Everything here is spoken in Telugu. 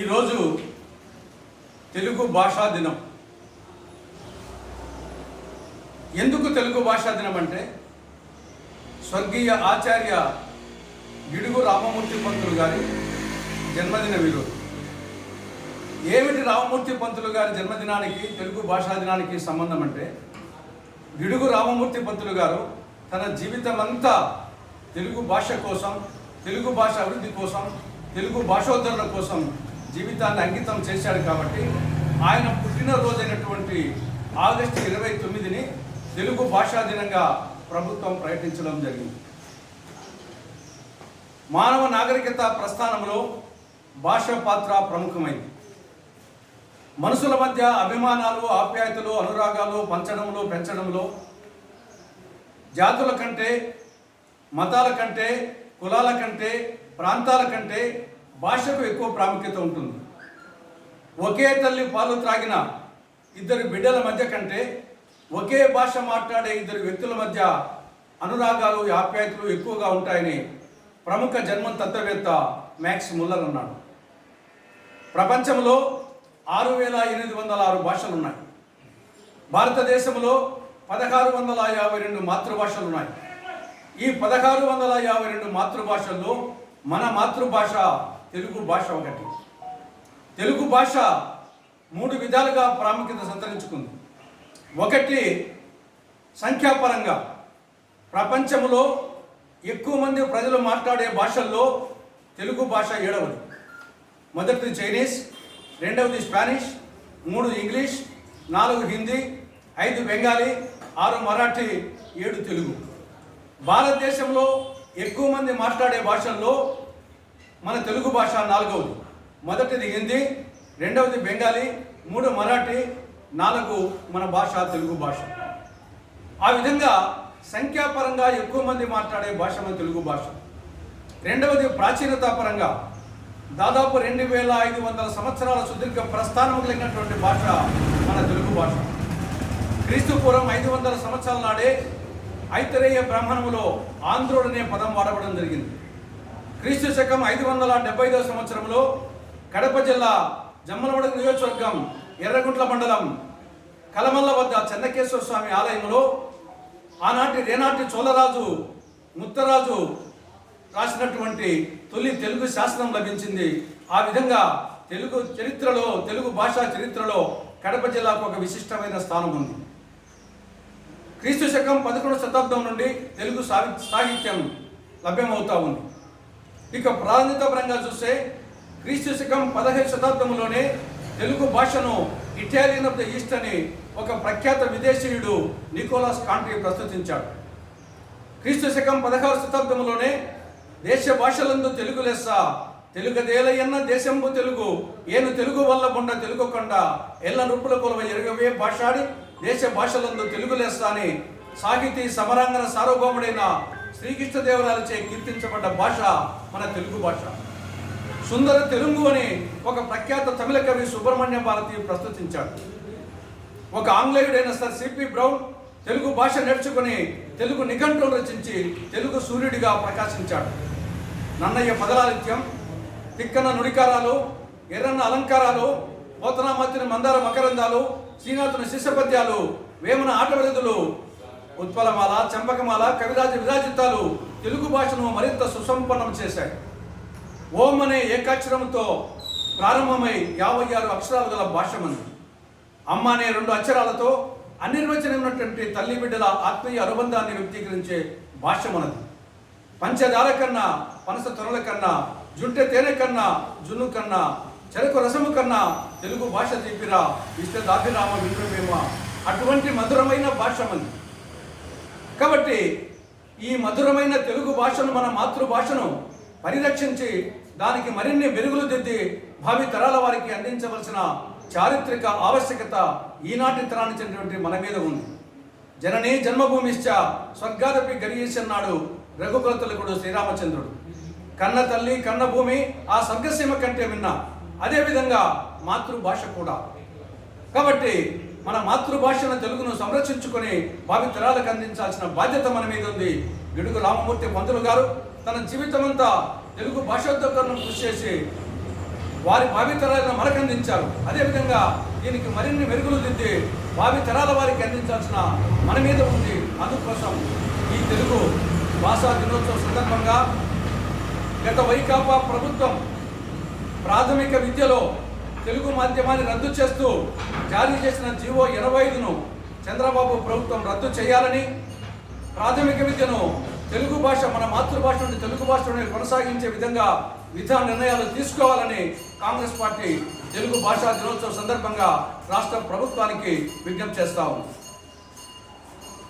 ఈరోజు తెలుగు భాషా దినం. ఎందుకు తెలుగు భాషా దినం అంటే స్వర్గీయ ఆచార్య గిడుగు రామమూర్తి పంతులు గారి జన్మదిన ఈరోజు ఏమిటి రామమూర్తి పంతులు గారి జన్మదినానికి తెలుగు భాషా దినానికి సంబంధం అంటే గిడుగు రామమూర్తి పంతులు గారు తన జీవితమంతా తెలుగు భాష కోసం తెలుగు భాష అభివృద్ధి కోసం తెలుగు భాషోద్ధరణ కోసం జీవితాన్ని అంకితం చేశాడు కాబట్టి ఆయన పుట్టినరోజైనటువంటి ఆగస్టు ఇరవై తొమ్మిదిని తెలుగు భాషా దినంగా ప్రభుత్వం ప్రకటించడం జరిగింది. మానవ నాగరికత ప్రస్థానంలో భాష పాత్ర ప్రముఖమైంది. మనుషుల మధ్య అభిమానాలు ఆప్యాయతలు అనురాగాలు పంచడంలో పెంచడంలో జాతుల కంటే మతాల కంటే కులాల కంటే ప్రాంతాల కంటే భాషకు ఎక్కువ ప్రాముఖ్యత ఉంటుంది. ఒకే తల్లి పాలు త్రాగిన ఇద్దరు బిడ్డల మధ్య కంటే ఒకే భాష మాట్లాడే ఇద్దరు వ్యక్తుల మధ్య అనురాగాలు ఆప్యాయతలు ఎక్కువగా ఉంటాయని ప్రముఖ జన్మం తత్వవేత్త మ్యాక్స్ ముల్లర్ అన్నాడు. ప్రపంచంలో ఆరు వేల ఎనిమిది వందల ఆరు భాషలు ఉన్నాయి భారతదేశంలో పదహారు వందల యాభై రెండు మాతృభాషలు ఉన్నాయి ఈ పదహారు వందల యాభై రెండు మాతృభాషల్లో మన మాతృభాష తెలుగు భాష ఒకటి. తెలుగు భాష మూడు విధాలుగా ప్రాముఖ్యత సంతరించుకుంది. ఒకటి సంఖ్యాపరంగా. ప్రపంచంలో ఎక్కువ మంది ప్రజలు మాట్లాడే భాషల్లో తెలుగు భాష ఏడవది. మొదటిది చైనీస్ రెండవది స్పానిష్ మూడు ఇంగ్లీష్ నాలుగు హిందీ ఐదు బెంగాలీ ఆరు మరాఠీ ఏడు తెలుగు. భారతదేశంలో ఎక్కువ మంది మాట్లాడే భాషల్లో మన తెలుగు భాష నాలుగవది. మొదటిది హిందీ రెండవది బెంగాలీ మూడు మరాఠీ నాలుగు మన భాష తెలుగు భాష. ఆ విధంగా సంఖ్యాపరంగా ఎక్కువ మంది మాట్లాడే భాష మన తెలుగు భాష. రెండవది ప్రాచీనత పరంగా. దాదాపు రెండు వేల ఐదు వందల సంవత్సరాల సుదీర్ఘ ప్రస్థానం కలిగినటువంటి భాష మన తెలుగు భాష. క్రీస్తు పూర్వం ఐదు వందల సంవత్సరాల నాడే ఐతరేయ బ్రాహ్మణములో ఆంధ్రుడు అనే పదం వాడవడం జరిగింది. క్రీస్తు శకం ఐదు వందల డెబ్బైదో ఐదవ సంవత్సరంలో కడప జిల్లా జమ్మలవడ నియోజకవర్గం ఎర్రగుంట్ల మండలం కలమల్ల వద్ద చెన్నకేశ్వర స్వామి ఆలయంలో ఆనాటి రేనాటి చోళరాజు ముత్తరాజు రాసినటువంటి తొలి తెలుగు శాసనం లభించింది. ఆ విధంగా తెలుగు చరిత్రలో తెలుగు భాషా చరిత్రలో కడప జిల్లాకు ఒక విశిష్టమైన స్థానం ఉంది. క్రీస్తు శకం పదకొండవ శతాబ్దం నుండి తెలుగు సాహిత్యం లభ్యమవుతా ఉంది. ఇక ప్రాధాన్యత పరంగా చూస్తే క్రీస్తు శకం పదహైదు శతాబ్దంలోనే తెలుగు భాషను ఇటాలియన్ ఆఫ్ ద ఈస్ట్ అని ఒక ప్రఖ్యాత విదేశీయుడు నికోలాస్ కాంట్రీ ప్రస్తుతించాడు. క్రీస్తు శకం పదహారు శతాబ్దంలోనే దేశ భాషలందు తెలుగు లెస్స తెలుగదేలయన్న దేశంబు తెలుగు ఏను తెలుగు వల్ల బొండ తెలుగు కొండ ఎల్ల నృప్పుల కొలవ ఎరగవే భాషాడి దేశ భాషలందు తెలుగు లెస్స అని సాహితీ సమరాంగన సార్వభౌముడైన శ్రీకృష్ణదేవరాయలచే కీర్తించబడ్డ భాష మన తెలుగు భాష. సుందర తెలుగు అని ఒక ప్రఖ్యాత తమిళ కవి సుబ్రహ్మణ్య భారతి ప్రస్తుతించాడు. ఒక ఆంగ్లేయుడైన sir C P Brown Telugu భాష నేర్చుకుని తెలుగు నిఘంటువు రచించి తెలుగు సూర్యుడిగా ప్రకాశించాడు. నన్నయ్య పదలాలిత్యం తిక్కన నుడికారాలు ఎర్రన్న అలంకారాలు పోతనామతిని మందార మకరందాలు శ్రీనాథుని శిష్యపద్యాలు వేమన ఆటవిరుదులు ఉత్పలమాల చంపకమాల కవిరాజ విరాజితాలు తెలుగు భాషను మరింత సుసంపన్నం చేశాయి. ఓం అనే ఏకాక్షరంతో ప్రారంభమై యాభై ఆరు అక్షరాలు గల భాష మంది అమ్మ అనే రెండు అక్షరాలతో అనిర్వచనమైనటువంటి తల్లి బిడ్డల ఆత్మీయ అనుబంధాన్ని వ్యక్తీకరించే భాష మనది పంచదార కన్నా పనస తొరల కన్నా జుంటె తేనె కన్నా జున్ను కన్నా చెరకు రసము కన్నా తెలుగు భాష తీపిరా ఇష్ట దాభిరామ వింటుమేమ అటువంటి మధురమైన భాష మంది కాబట్టి ఈ మధురమైన తెలుగు భాషను మన మాతృభాషను పరిరక్షించి దానికి మరిన్ని మెరుగులు దిద్ది భావి తరాల వారికి అందించవలసిన చారిత్రక ఆవశ్యకత ఈనాటి తరానికి చెందినటువంటి మన మీద ఉంది. జననీ జన్మభూమిశ్చ స్వర్గాదపి గరియేసన్నాడు రఘుకుల తిలకుడు శ్రీరామచంద్రుడు. కన్న తల్లి కన్న భూమి ఆ స్వర్గసీమ కంటే విన్నా అదేవిధంగా మాతృభాష కూడా. కాబట్టి మన మాతృభాషను తెలుగును సంరక్షించుకొని భావితరాలకు అందించాల్సిన బాధ్యత మన మీద ఉంది. గిడుగు రామమూర్తి పంతులు గారు తన జీవితమంతా తెలుగు భాషోద్ధకరణం కృషి చేసి వారి భావితరాలను మనకు అందించారు అదేవిధంగా దీనికి మరిన్ని మెరుగులు దిద్ది భావితరాల వారికి అందించాల్సిన మన మీద ఉంది. అందుకోసం ఈ తెలుగు భాషా దినోత్సవం సందర్భంగా గత వైకాపా ప్రభుత్వం ప్రాథమిక విద్యలో తెలుగు మాధ్యమాన్ని రద్దు చేస్తూ జారీ చేసిన జీవో ఎనభై ఐదును చంద్రబాబు ప్రభుత్వం రద్దు చేయాలని ప్రాథమిక విద్యను తెలుగు భాష మన మాతృభాష నుండి తెలుగు భాషను కొనసాగించే విధంగా విధాన నిర్ణయాలు తీసుకోవాలని కాంగ్రెస్ పార్టీ తెలుగు భాషా దినోత్సవం సందర్భంగా రాష్ట్ర ప్రభుత్వానికి విజ్ఞప్తి చేస్తాము